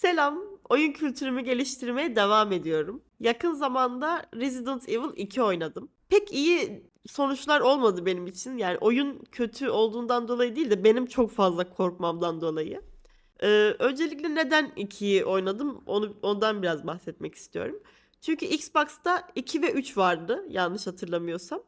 Selam. Oyun kültürümü geliştirmeye devam ediyorum. Yakın zamanda Resident Evil 2 oynadım. Pek iyi sonuçlar olmadı benim için. Yani oyun kötü olduğundan dolayı değil de benim çok fazla korkmamdan dolayı. Ee, öncelikle neden 2'yi oynadım onu ondan biraz bahsetmek istiyorum. Çünkü Xbox'ta 2 ve 3 vardı yanlış hatırlamıyorsam.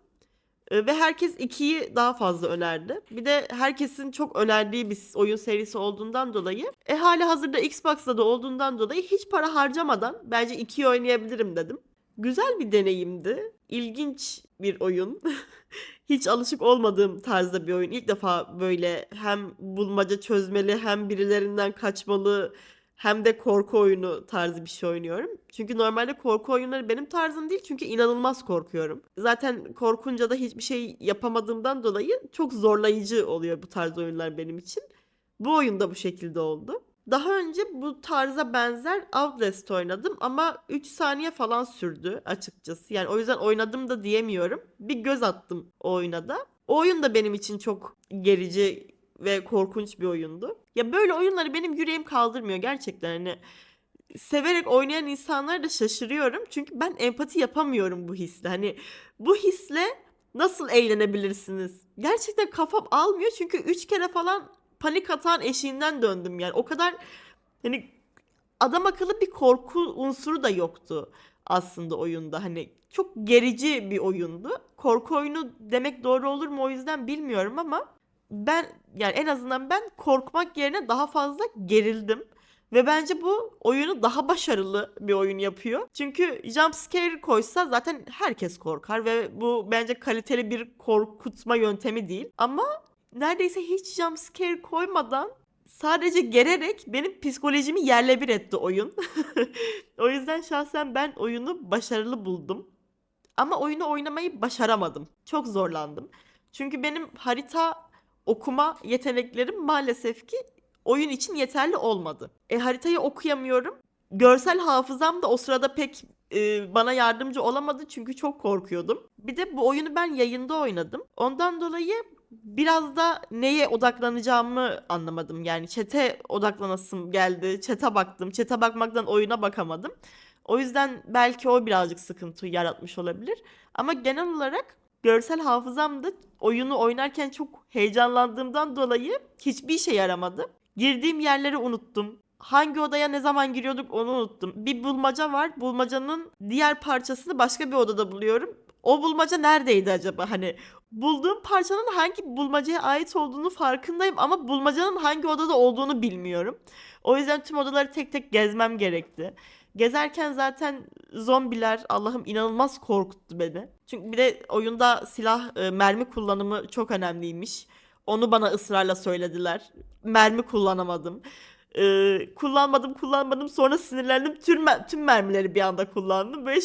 Ee, Ve herkes 2'yi daha fazla önerdi. Bir de herkesin çok önerdiği bir oyun serisi olduğundan dolayı e hali hazırda Xbox'ta da olduğundan dolayı hiç para harcamadan bence 2'yi oynayabilirim dedim. Güzel bir deneyimdi. İlginç bir oyun. Hiç alışık olmadığım tarzda bir oyun. İlk defa böyle hem bulmaca çözmeli hem birilerinden kaçmalı hem de korku oyunu tarzı bir şey oynuyorum. Çünkü normalde korku oyunları benim tarzım değil çünkü inanılmaz korkuyorum. Zaten korkunca da hiçbir şey yapamadığımdan dolayı çok zorlayıcı oluyor bu tarz oyunlar benim için. Bu oyun da bu şekilde oldu. Daha önce bu tarza benzer Outlast oynadım ama 3 saniye falan sürdü açıkçası. Yani o yüzden oynadım da diyemiyorum. Bir göz attım o oyuna da. O oyun da benim için çok gerici ve korkunç bir oyundu. Ya böyle oyunları benim yüreğim kaldırmıyor gerçekten. Hani severek oynayan insanlara da şaşırıyorum. Çünkü ben empati yapamıyorum bu hisle. Hani bu hisle nasıl eğlenebilirsiniz? Gerçekten kafam almıyor çünkü 3 kere falan panik atan eşiğinden döndüm yani. O kadar hani adam akıllı bir korku unsuru da yoktu aslında oyunda. Hani çok gerici bir oyundu. Korku oyunu demek doğru olur mu o yüzden bilmiyorum ama ben yani en azından ben korkmak yerine daha fazla gerildim. Ve bence bu oyunu daha başarılı bir oyun yapıyor. Çünkü jump scare koysa zaten herkes korkar ve bu bence kaliteli bir korkutma yöntemi değil. Ama neredeyse hiç jump scare koymadan sadece gererek benim psikolojimi yerle bir etti oyun. o yüzden şahsen ben oyunu başarılı buldum. Ama oyunu oynamayı başaramadım. Çok zorlandım. Çünkü benim harita okuma yeteneklerim maalesef ki oyun için yeterli olmadı. E haritayı okuyamıyorum. Görsel hafızam da o sırada pek e, bana yardımcı olamadı çünkü çok korkuyordum. Bir de bu oyunu ben yayında oynadım. Ondan dolayı biraz da neye odaklanacağımı anlamadım. Yani çete odaklanasım geldi. Çete baktım. Çete bakmaktan oyuna bakamadım. O yüzden belki o birazcık sıkıntı yaratmış olabilir. Ama genel olarak görsel hafızam da oyunu oynarken çok heyecanlandığımdan dolayı hiçbir işe yaramadı. Girdiğim yerleri unuttum. Hangi odaya ne zaman giriyorduk onu unuttum. Bir bulmaca var. Bulmacanın diğer parçasını başka bir odada buluyorum. O bulmaca neredeydi acaba? Hani bulduğum parçanın hangi bulmacaya ait olduğunu farkındayım ama bulmacanın hangi odada olduğunu bilmiyorum. O yüzden tüm odaları tek tek gezmem gerekti. Gezerken zaten zombiler Allah'ım inanılmaz korkuttu beni. Çünkü bir de oyunda silah e, mermi kullanımı çok önemliymiş. Onu bana ısrarla söylediler. Mermi kullanamadım. Ee, kullanmadım kullanmadım sonra sinirlendim tüm, tüm mermileri bir anda kullandım. Böyle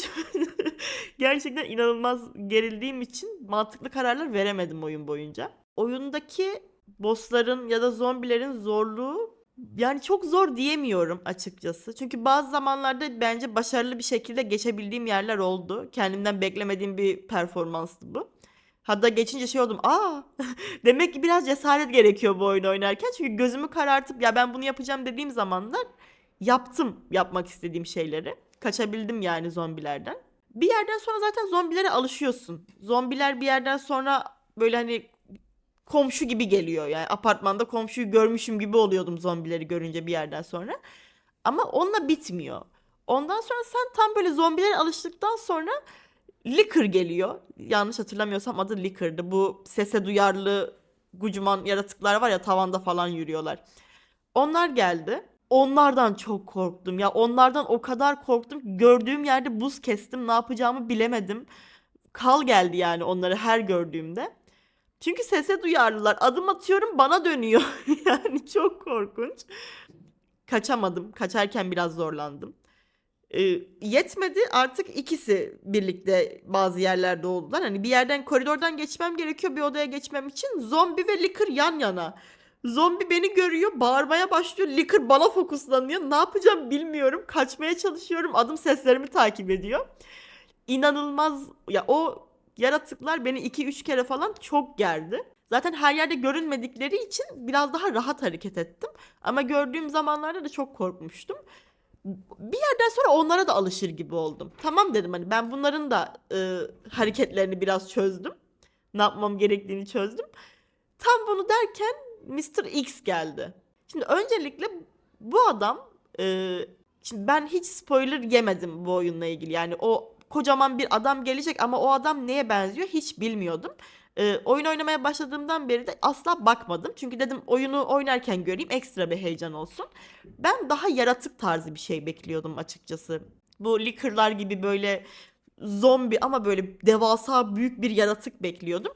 gerçekten inanılmaz gerildiğim için mantıklı kararlar veremedim oyun boyunca. Oyundaki bossların ya da zombilerin zorluğu yani çok zor diyemiyorum açıkçası. Çünkü bazı zamanlarda bence başarılı bir şekilde geçebildiğim yerler oldu. Kendimden beklemediğim bir performanstı bu. Hatta geçince şey oldum. Aa demek ki biraz cesaret gerekiyor bu oyunu oynarken. Çünkü gözümü karartıp ya ben bunu yapacağım dediğim zamanlar yaptım yapmak istediğim şeyleri. Kaçabildim yani zombilerden. Bir yerden sonra zaten zombilere alışıyorsun. Zombiler bir yerden sonra böyle hani komşu gibi geliyor. Yani apartmanda komşuyu görmüşüm gibi oluyordum zombileri görünce bir yerden sonra. Ama onunla bitmiyor. Ondan sonra sen tam böyle zombilere alıştıktan sonra Licker geliyor. Yanlış hatırlamıyorsam adı Licker'dı. Bu sese duyarlı gucuman yaratıklar var ya tavanda falan yürüyorlar. Onlar geldi. Onlardan çok korktum. Ya onlardan o kadar korktum. ki Gördüğüm yerde buz kestim. Ne yapacağımı bilemedim. Kal geldi yani onları her gördüğümde. Çünkü sese duyarlılar. Adım atıyorum bana dönüyor. yani çok korkunç. Kaçamadım. Kaçarken biraz zorlandım. Ee, yetmedi artık ikisi birlikte bazı yerlerde oldular. Hani bir yerden koridordan geçmem gerekiyor bir odaya geçmem için. Zombi ve Licker yan yana. Zombi beni görüyor, bağırmaya başlıyor. Licker bana fokuslanıyor. Ne yapacağım bilmiyorum. Kaçmaya çalışıyorum. Adım seslerimi takip ediyor. İnanılmaz ya o yaratıklar beni 2-3 kere falan çok gerdi. Zaten her yerde görünmedikleri için biraz daha rahat hareket ettim. Ama gördüğüm zamanlarda da çok korkmuştum. Bir yerden sonra onlara da alışır gibi oldum. Tamam dedim hani ben bunların da e, hareketlerini biraz çözdüm. Ne yapmam gerektiğini çözdüm. Tam bunu derken Mr. X geldi. Şimdi öncelikle bu adam e, şimdi ben hiç spoiler yemedim bu oyunla ilgili. Yani o kocaman bir adam gelecek ama o adam neye benziyor hiç bilmiyordum. E, oyun oynamaya başladığımdan beri de asla bakmadım. Çünkü dedim oyunu oynarken göreyim ekstra bir heyecan olsun. Ben daha yaratık tarzı bir şey bekliyordum açıkçası. Bu Licker'lar gibi böyle zombi ama böyle devasa büyük bir yaratık bekliyordum.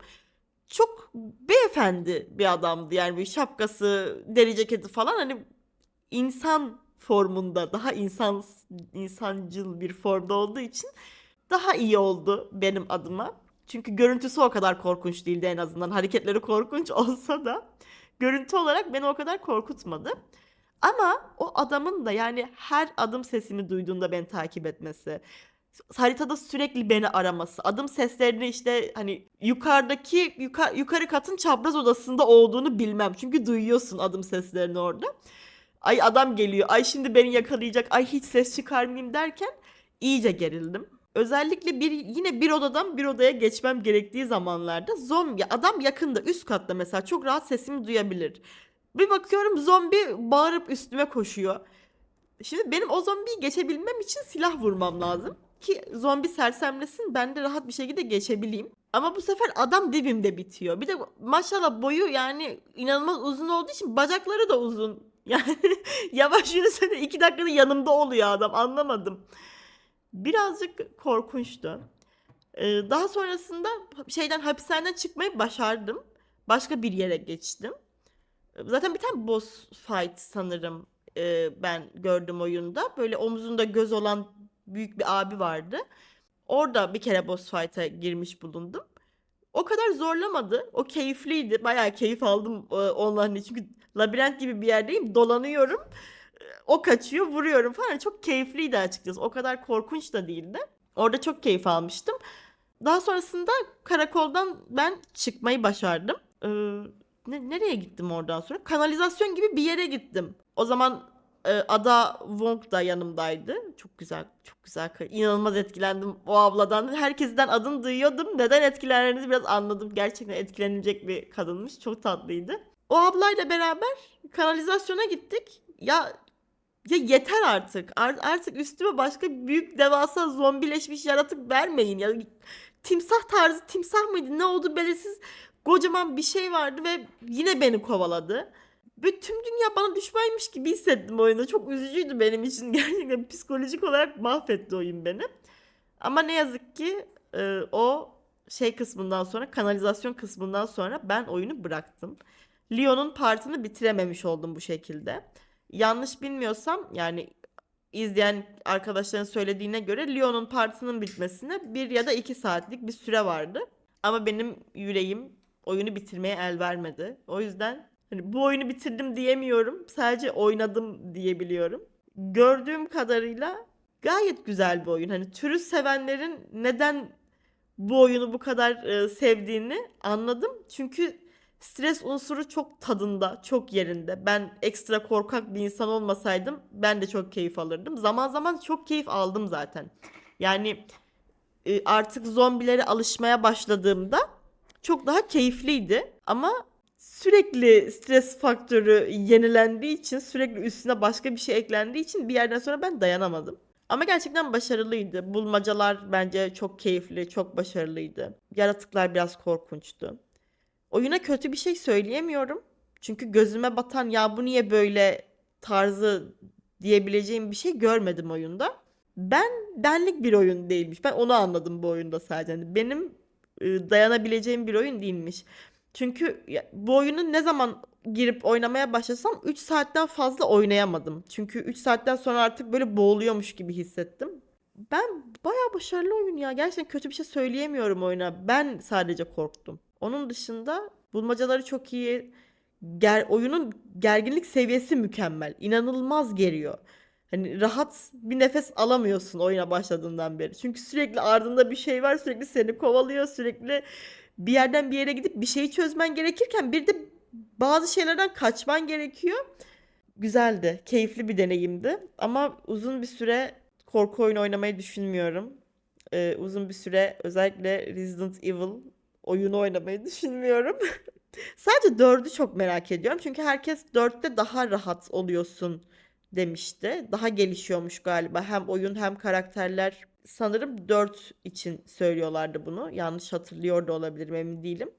Çok beyefendi bir adamdı yani bir şapkası, deri ceketi falan hani insan formunda daha insan insancıl bir formda olduğu için daha iyi oldu benim adıma. Çünkü görüntüsü o kadar korkunç değildi en azından. Hareketleri korkunç olsa da görüntü olarak beni o kadar korkutmadı. Ama o adamın da yani her adım sesimi duyduğunda beni takip etmesi, haritada sürekli beni araması, adım seslerini işte hani yukarıdaki yuka- yukarı katın çapraz odasında olduğunu bilmem. Çünkü duyuyorsun adım seslerini orada. Ay adam geliyor. Ay şimdi beni yakalayacak. Ay hiç ses çıkarmayayım derken iyice gerildim. Özellikle bir yine bir odadan bir odaya geçmem gerektiği zamanlarda zombi adam yakında üst katta mesela çok rahat sesimi duyabilir. Bir bakıyorum zombi bağırıp üstüme koşuyor. Şimdi benim o zombiyi geçebilmem için silah vurmam lazım ki zombi sersemlesin ben de rahat bir şekilde geçebileyim. Ama bu sefer adam dibimde bitiyor. Bir de maşallah boyu yani inanılmaz uzun olduğu için bacakları da uzun. Yani yavaş yürüse de iki dakikada yanımda oluyor adam anlamadım. Birazcık korkunçtu. Ee, daha sonrasında şeyden hapishaneden çıkmayı başardım. Başka bir yere geçtim. Zaten bir tane boss fight sanırım e, ben gördüm oyunda. Böyle omzunda göz olan büyük bir abi vardı. Orada bir kere boss fight'a girmiş bulundum. O kadar zorlamadı. O keyifliydi. Bayağı keyif aldım e, onların çünkü labirent gibi bir yerdeyim. Dolanıyorum. O kaçıyor, vuruyorum falan. Çok keyifliydi açıkçası. O kadar korkunç da değildi. Orada çok keyif almıştım. Daha sonrasında karakoldan ben çıkmayı başardım. Ee, ne- nereye gittim oradan sonra? Kanalizasyon gibi bir yere gittim. O zaman e, Ada Wong da yanımdaydı. Çok güzel, çok güzel. İnanılmaz etkilendim o abladan. Herkesten adını duyuyordum. Neden etkilendiğinizi biraz anladım. Gerçekten etkilenilecek bir kadınmış. Çok tatlıydı. O ablayla beraber kanalizasyona gittik. Ya ya yeter artık. Ar- artık üstüme başka büyük devasa zombileşmiş yaratık vermeyin ya. Timsah tarzı timsah mıydı? Ne oldu belirsiz kocaman bir şey vardı ve yine beni kovaladı. Ve tüm dünya bana düşmanmış gibi hissettim oyunda. Çok üzücüydü benim için. Gerçekten psikolojik olarak mahvetti oyun beni. Ama ne yazık ki e, o şey kısmından sonra, kanalizasyon kısmından sonra ben oyunu bıraktım. Leon'un partını bitirememiş oldum bu şekilde. Yanlış bilmiyorsam yani izleyen arkadaşların söylediğine göre Leon'un partının bitmesine bir ya da iki saatlik bir süre vardı. Ama benim yüreğim oyunu bitirmeye el vermedi. O yüzden hani bu oyunu bitirdim diyemiyorum. Sadece oynadım diyebiliyorum. Gördüğüm kadarıyla gayet güzel bir oyun. Hani türü sevenlerin neden bu oyunu bu kadar e, sevdiğini anladım. Çünkü stres unsuru çok tadında, çok yerinde. Ben ekstra korkak bir insan olmasaydım ben de çok keyif alırdım. Zaman zaman çok keyif aldım zaten. Yani e, artık zombilere alışmaya başladığımda çok daha keyifliydi. Ama sürekli stres faktörü yenilendiği için, sürekli üstüne başka bir şey eklendiği için bir yerden sonra ben dayanamadım. Ama gerçekten başarılıydı. Bulmacalar bence çok keyifli, çok başarılıydı. Yaratıklar biraz korkunçtu. Oyuna kötü bir şey söyleyemiyorum. Çünkü gözüme batan ya bu niye böyle tarzı diyebileceğim bir şey görmedim oyunda. Ben benlik bir oyun değilmiş. Ben onu anladım bu oyunda sadece. Yani benim e, dayanabileceğim bir oyun değilmiş. Çünkü bu oyunu ne zaman girip oynamaya başlasam 3 saatten fazla oynayamadım. Çünkü 3 saatten sonra artık böyle boğuluyormuş gibi hissettim. Ben bayağı başarılı oyun ya. Gerçekten kötü bir şey söyleyemiyorum oyuna. Ben sadece korktum. Onun dışında bulmacaları çok iyi. Ger oyunun gerginlik seviyesi mükemmel. İnanılmaz geriyor. Hani rahat bir nefes alamıyorsun oyuna başladığından beri. Çünkü sürekli ardında bir şey var, sürekli seni kovalıyor, sürekli bir yerden bir yere gidip bir şeyi çözmen gerekirken bir de bazı şeylerden kaçman gerekiyor. Güzeldi, keyifli bir deneyimdi. Ama uzun bir süre korku oyunu oynamayı düşünmüyorum. Ee, uzun bir süre özellikle Resident Evil oyunu oynamayı düşünmüyorum. Sadece dördü çok merak ediyorum. Çünkü herkes dörtte daha rahat oluyorsun demişti. Daha gelişiyormuş galiba. Hem oyun hem karakterler. Sanırım 4 için söylüyorlardı bunu. Yanlış hatırlıyor da olabilirim emin değilim.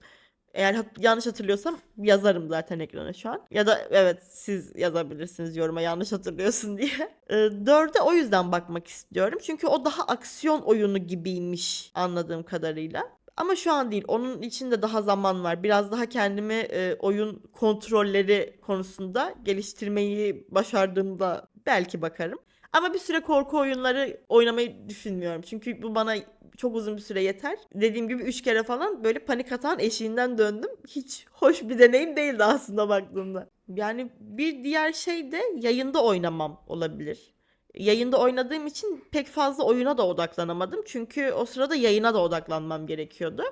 Eğer hat- yanlış hatırlıyorsam yazarım zaten ekrana şu an. Ya da evet siz yazabilirsiniz yoruma yanlış hatırlıyorsun diye. Ee, dörde o yüzden bakmak istiyorum. Çünkü o daha aksiyon oyunu gibiymiş anladığım kadarıyla. Ama şu an değil. Onun için de daha zaman var. Biraz daha kendimi e, oyun kontrolleri konusunda geliştirmeyi başardığımda belki bakarım. Ama bir süre korku oyunları oynamayı düşünmüyorum. Çünkü bu bana çok uzun bir süre yeter. Dediğim gibi 3 kere falan böyle panik atan eşiğinden döndüm. Hiç hoş bir deneyim değildi aslında baktığımda. Yani bir diğer şey de yayında oynamam olabilir. Yayında oynadığım için pek fazla oyuna da odaklanamadım. Çünkü o sırada yayına da odaklanmam gerekiyordu.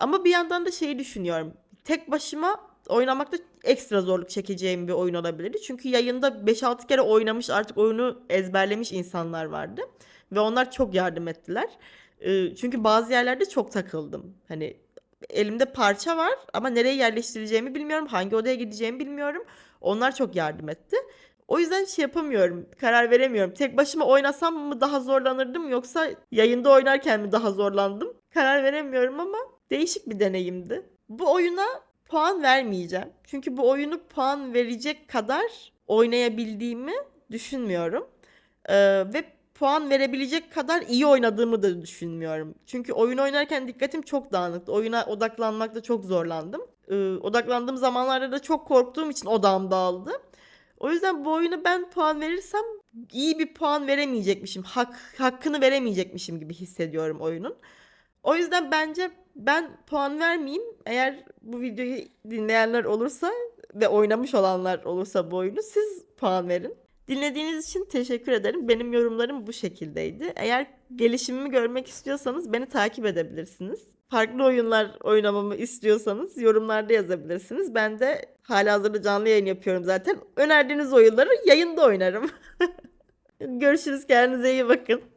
Ama bir yandan da şeyi düşünüyorum. Tek başıma oynamakta ekstra zorluk çekeceğim bir oyun olabilirdi. Çünkü yayında 5-6 kere oynamış artık oyunu ezberlemiş insanlar vardı. Ve onlar çok yardım ettiler. Ee, Çünkü bazı yerlerde çok takıldım. Hani elimde parça var ama nereye yerleştireceğimi bilmiyorum. Hangi odaya gideceğimi bilmiyorum. Onlar çok yardım etti. O yüzden şey yapamıyorum. Karar veremiyorum. Tek başıma oynasam mı daha zorlanırdım yoksa yayında oynarken mi daha zorlandım? Karar veremiyorum ama değişik bir deneyimdi. Bu oyuna puan vermeyeceğim. Çünkü bu oyunu puan verecek kadar oynayabildiğimi düşünmüyorum. Ee, ve puan verebilecek kadar iyi oynadığımı da düşünmüyorum. Çünkü oyun oynarken dikkatim çok dağınıktı. Oyuna odaklanmakta çok zorlandım. Ee, odaklandığım zamanlarda da çok korktuğum için odağım dağıldı. O yüzden bu oyunu ben puan verirsem iyi bir puan veremeyecekmişim. Hak, hakkını veremeyecekmişim gibi hissediyorum oyunun. O yüzden bence ben puan vermeyeyim. Eğer bu videoyu dinleyenler olursa ve oynamış olanlar olursa bu oyunu siz puan verin. Dinlediğiniz için teşekkür ederim. Benim yorumlarım bu şekildeydi. Eğer gelişimimi görmek istiyorsanız beni takip edebilirsiniz. Farklı oyunlar oynamamı istiyorsanız yorumlarda yazabilirsiniz. Ben de halihazırda canlı yayın yapıyorum zaten. Önerdiğiniz oyunları yayında oynarım. Görüşürüz. Kendinize iyi bakın.